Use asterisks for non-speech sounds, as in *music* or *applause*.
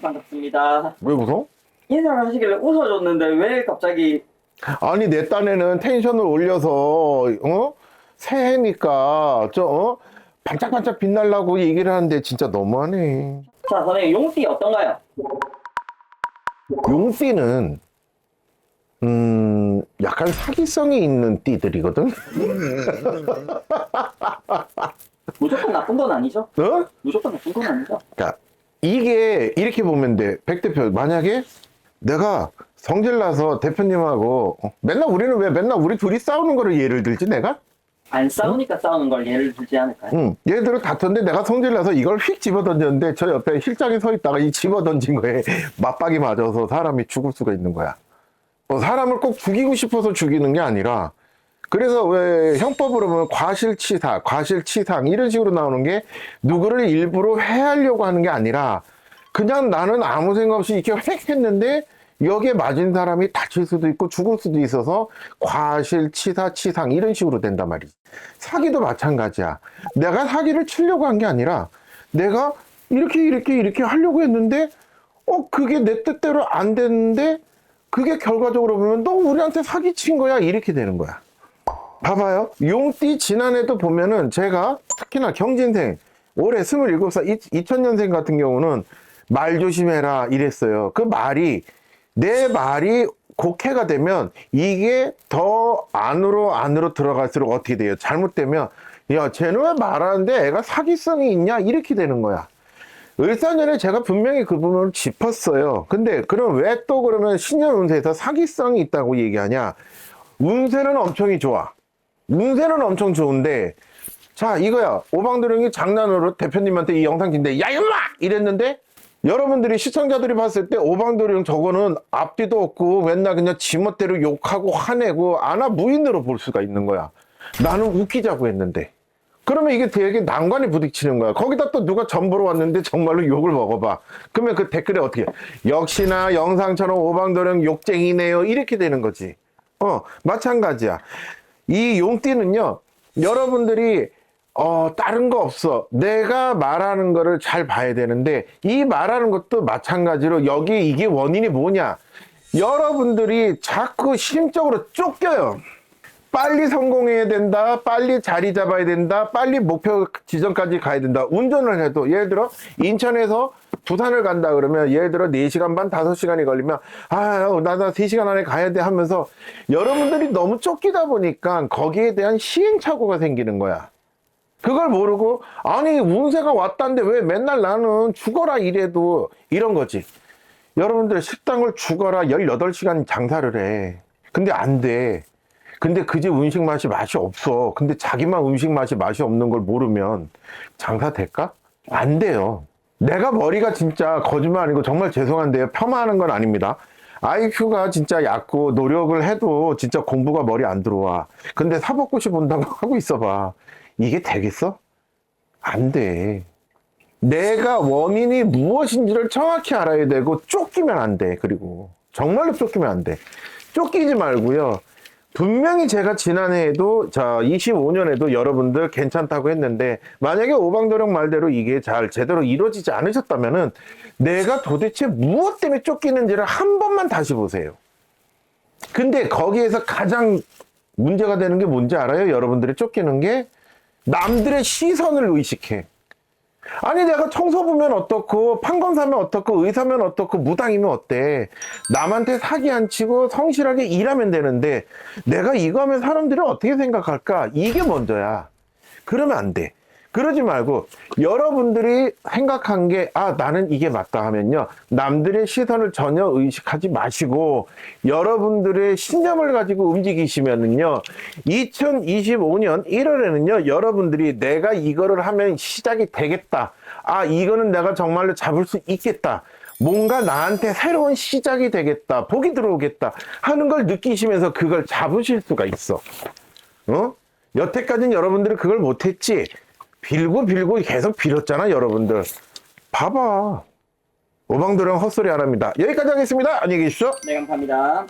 반갑습니다. 왜 웃어? 인사를 하시길래 웃어줬는데 왜 갑자기 아니 내 딴에는 텐션을 올려서 어 새해니까 저 어? 반짝반짝 빛날라고 얘기를 하는데 진짜 너무하네. 자 선생님 용띠 어떤가요? 용띠는 음 약간 사기성이 있는 띠들이거든. *laughs* 무조건 나쁜 건 아니죠? 어? 무조건 나쁜 건 아니죠? 그러니까 이게 이렇게 보면 돼. 백 대표 만약에 내가 성질나서 대표님하고 어, 맨날 우리는 왜 맨날 우리 둘이 싸우는 거를 예를 들지 내가? 안 싸우니까 싸우는 걸 예를 들지 않을까요? 응. 얘들은 다퉜는데 내가 성질나서 이걸 휙 집어 던졌는데 저 옆에 실장이 서 있다가 이 집어 던진 거에 *laughs* 맞박이 맞아서 사람이 죽을 수가 있는 거야. 어, 사람을 꼭 죽이고 싶어서 죽이는 게 아니라 그래서 왜 형법으로 보면 과실치사, 과실치상 이런 식으로 나오는 게 누구를 일부러 해하려고 하는 게 아니라 그냥 나는 아무 생각 없이 이렇게 획 했는데 여기에 맞은 사람이 다칠 수도 있고 죽을 수도 있어서 과실치사, 치상 이런 식으로 된단 말이지. 사기도 마찬가지야. 내가 사기를 치려고 한 게 아니라 내가 이렇게 이렇게 이렇게 하려고 했는데 어 그게 내 뜻대로 안 됐는데 그게 결과적으로 보면 너 우리한테 사기 친 거야 이렇게 되는 거야. 봐봐요. 용띠 지난해도 보면은 제가 특히나 경진생 올해 27살 2000년생 같은 경우는 말 조심해라 이랬어요. 그 말이 내 말이 곡해가 되면 이게 더 안으로 안으로 들어갈수록 어떻게 돼요? 잘못되면 야 쟤는 왜 말하는데 애가 사기성이 있냐 이렇게 되는 거야. 을사년에 제가 분명히 그 부분을 짚었어요. 근데 그럼 왜 또 그러면 신년 운세에서 사기성이 있다고 얘기하냐? 운세는 엄청이 좋아. 운세는 엄청 좋은데 자 이거야 오방도령이 장난으로 대표님한테 이 영상 킨데 야 임마 이랬는데 여러분들이 시청자들이 봤을 때 오방도령 저거는 앞뒤도 없고 맨날 그냥 지멋대로 욕하고 화내고 아나 무인으로 볼 수가 있는 거야 나는 웃기자고 했는데 그러면 이게 되게 난관에 부딪히는 거야. 거기다 또 누가 전보러 왔는데 정말로 욕을 먹어봐. 그러면 그 댓글에 어떻게, 역시나 영상처럼 오방도령 욕쟁이네요. 이렇게 되는 거지. 어, 마찬가지야. 이 용띠는요, 여러분들이, 어, 다른 거 없어. 내가 말하는 거를 잘 봐야 되는데, 이 말하는 것도 마찬가지로 여기 이게 원인이 뭐냐. 여러분들이 자꾸 심적으로 쫓겨요. 빨리 성공해야 된다. 빨리 자리 잡아야 된다. 빨리 목표 지점까지 가야 된다. 운전을 해도 예를 들어 인천에서 부산을 간다 그러면 예를 들어 4시간 반 5시간이 걸리면 아, 나 나 3시간 안에 가야 돼 하면서 여러분들이 너무 쫓기다 보니까 거기에 대한 시행착오가 생기는 거야. 그걸 모르고 아니 운세가 왔다는데 왜 맨날 나는 죽어라 이래도 이런 거지. 여러분들 식당을 죽어라 18시간 장사를 해. 근데 안 돼. 근데 그집 음식 맛이 맛이 없어. 근데 자기만 음식 맛이 맛이 없는 걸 모르면 장사 될까? 안 돼요. 내가 머리가 진짜 거짓말 아니고 정말 죄송한데요. 폄하하는 건 아닙니다. IQ가 진짜 얕고 노력을 해도 진짜 공부가 머리 안 들어와. 근데 사법고시 본다고 *laughs* 하고 있어봐. 이게 되겠어? 안 돼. 내가 원인이 무엇인지를 정확히 알아야 되고 쫓기면 안 돼. 그리고 정말로 쫓기면 안 돼. 쫓기지 말고요. 분명히 제가 지난해에도 자 25년에도 여러분들 괜찮다고 했는데 만약에 오방도령 말대로 이게 잘 제대로 이루어지지 않으셨다면은 내가 도대체 무엇 때문에 쫓기는지를 한 번만 다시 보세요. 근데 거기에서 가장 문제가 되는 게 뭔지 알아요? 여러분들이 쫓기는 게 남들의 시선을 의식해. 아니 내가 청소부면 어떻고 판검사면 어떻고 의사면 어떻고 무당이면 어때? 남한테 사기 안 치고 성실하게 일하면 되는데 내가 이거 하면 사람들이 어떻게 생각할까? 이게 먼저야. 그러면 안돼 그러지 말고 여러분들이 생각한 게 아 나는 이게 맞다 하면요. 남들의 시선을 전혀 의식하지 마시고 여러분들의 신념을 가지고 움직이시면은요. 2025년 1월에는요 여러분들이 내가 이거를 하면 시작이 되겠다. 아 이거는 내가 정말로 잡을 수 있겠다. 뭔가 나한테 새로운 시작이 되겠다. 복이 들어오겠다 하는 걸 느끼시면서 그걸 잡으실 수가 있어. 어? 여태까지는 여러분들이 그걸 못했지 빌고 빌고 계속 빌었잖아 여러분들. 봐봐. 오방도령 헛소리 안 합니다. 여기까지 하겠습니다. 안녕히 계십시오. 네 감사합니다.